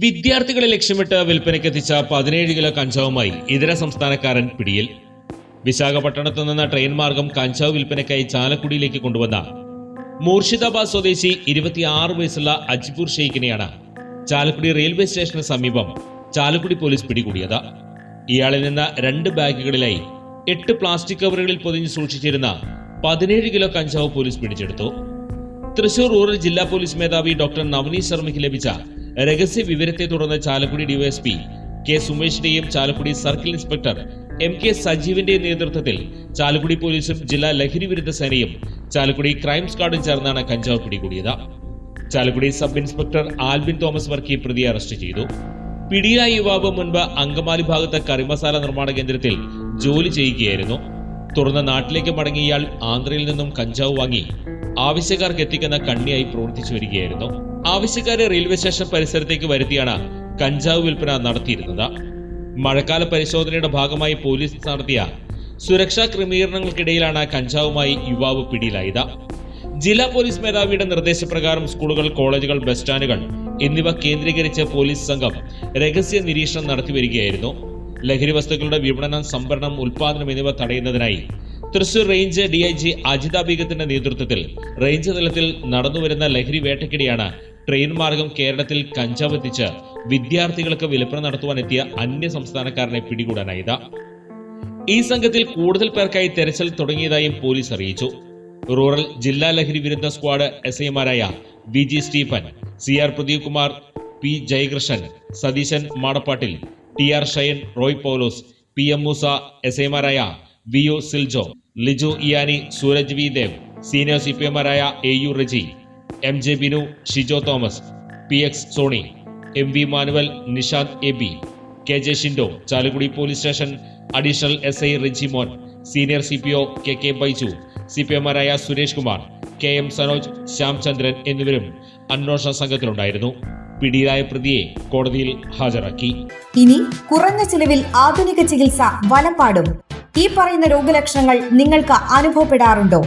വിദ്യാർത്ഥികളെ ലക്ഷ്യമിട്ട് വിൽപ്പനയ്ക്ക് വിൽപ്പനയ്ക്കെത്തിച്ച പതിനേഴ് കിലോ കഞ്ചാവുമായി ഇതര സംസ്ഥാനക്കാരൻ പിടിയിൽ. വിശാഖപട്ടണത്തു നിന്ന് ട്രെയിൻ മാർഗം കഞ്ചാവ് വിൽപ്പനയ്ക്കായി ചാലക്കുടിയിലേക്ക് കൊണ്ടുവന്ന മൂർഷിദാബാദ് സ്വദേശി ഇരുപത്തിയാറ് വയസ്സുള്ള അജ്പൂർ ഷെയ്ഖിനെയാണ് ചാലക്കുടി റെയിൽവേ സ്റ്റേഷന് സമീപം ചാലക്കുടി പോലീസ് പിടികൂടിയത്. ഇയാളിൽ നിന്ന് രണ്ട് ബാഗുകളിലായി എട്ട് പ്ലാസ്റ്റിക് കവറുകളിൽ പൊതിഞ്ഞ് സൂക്ഷിച്ചിരുന്ന പതിനേഴ് കിലോ കഞ്ചാവ് പോലീസ് പിടിച്ചെടുത്തു. തൃശൂർ റൂറൽ ജില്ലാ പോലീസ് മേധാവി ഡോക്ടർ നവനീത് ശർമ്മയ്ക്ക് ലഭിച്ച രഹസ്യ വിവരത്തെ തുടർന്ന് Chalakudy DYSP K സുമേഷിന്റെയും Chalakudy circle inspector M K സജീവിന്റെയും നേതൃത്വത്തിൽ ചാലക്കുടി പോലീസും ജില്ലാ ലഹരി വിരുദ്ധ സേനയും ചാലക്കുടി ക്രൈം സ്ക്വാഡും ചേർന്നാണ് കഞ്ചാവ് പിടികൂടിയത്. ചാലക്കുടി സബ് ഇൻസ്പെക്ടർ ആൽബിൻ തോമസ് വർക്കി പ്രതിയെ അറസ്റ്റ് ചെയ്തു. പിടിയായ യുവാവ് മുൻപ് അങ്കമാലി ഭാഗത്തെ കറിമസാല നിർമ്മാണ കേന്ദ്രത്തിൽ ജോലി ചെയ്യുകയായിരുന്നു. തുടർന്ന് നാട്ടിലേക്ക് മടങ്ങിയ ഇയാൾ ആന്ധ്രയിൽ നിന്നും കഞ്ചാവ് വാങ്ങി ആവശ്യക്കാർക്ക് എത്തിക്കുന്ന കണ്ണിയായി പ്രവർത്തിച്ചു വരികയായിരുന്നു. ആവശ്യക്കാരെ റെയിൽവേ സ്റ്റേഷൻ പരിസരത്തേക്ക് വരുത്തിയാണ് കഞ്ചാവ് വിൽപ്പന നടത്തിയിരുന്നത്. മഴക്കാല പരിശോധനയുടെ ഭാഗമായി പോലീസ് നടത്തിയ സുരക്ഷാ ക്രമീകരണങ്ങൾക്കിടയിലാണ് കഞ്ചാവുമായി യുവാവ് പിടിയിലായത്. ജില്ലാ പോലീസ് മേധാവിയുടെ നിർദ്ദേശപ്രകാരം സ്കൂളുകൾ കോളേജുകൾ ബസ് സ്റ്റാൻഡുകൾ എന്നിവ കേന്ദ്രീകരിച്ച് പോലീസ് സംഘം രഹസ്യ നിരീക്ഷണം നടത്തിവരികയായിരുന്നു ലഹരി വസ്തുക്കളുടെ വിപണനം സംഭരണം ഉൽപാദനം എന്നിവ തടയുന്നതിനായി Thrissur range D I G Ajitha ബീഗത്തിന്റെ നേതൃത്വത്തിൽ റേഞ്ച് തലത്തിൽ നടന്നുവരുന്ന ലഹരി വേട്ടക്കിടെയാണ് ട്രെയിൻ മാർഗം കേരളത്തിൽ കഞ്ചാവ് എത്തിച്ച് വിദ്യാർത്ഥികൾക്ക് വിൽപ്പന നടത്തുവാനെത്തിയ അന്യ സംസ്ഥാനക്കാരനെ പിടികൂടാനായത്. ഈ സംഘത്തിൽ കൂടുതൽ പേർക്കായി തെരച്ചിൽ തുടങ്ങിയതായും പോലീസ് അറിയിച്ചു. റൂറൽ ജില്ലാ ലഹരി വിരുദ്ധ സ്ക്വാഡ് എസ് ഐമാരായ V G Stephen C R Pradeep Kumar P Jayakrishnan Satheesan Madappattil T R Shayan Roy Paulose P M Moosa S ഐമാരായ V O Siljo Liju Iyani Sooraj V Dev senior C P എമാരായ A U Reji M J Binu Shijo Thomas P X Sony M V Manuel Nishad A B K J Shindo Chalakudy police station additional S I Rijimon senior C P O K K Baiju C P എമാരായ Suresh Kumar K M Sanoj Shyamchandran എന്നിവരും അന്വേഷണ സംഘത്തിലുണ്ടായിരുന്നു. പിടിയിലായ പ്രതിയെ കോടതിയിൽ ഹാജരാക്കി. ഇനി കുറഞ്ഞ ചിലവിൽ ആധുനിക ചികിത്സ വലപ്പാടും. ഈ പറയുന്ന രോഗലക്ഷണങ്ങൾ നിങ്ങൾക്ക് അനുഭവപ്പെടാറുണ്ടോ?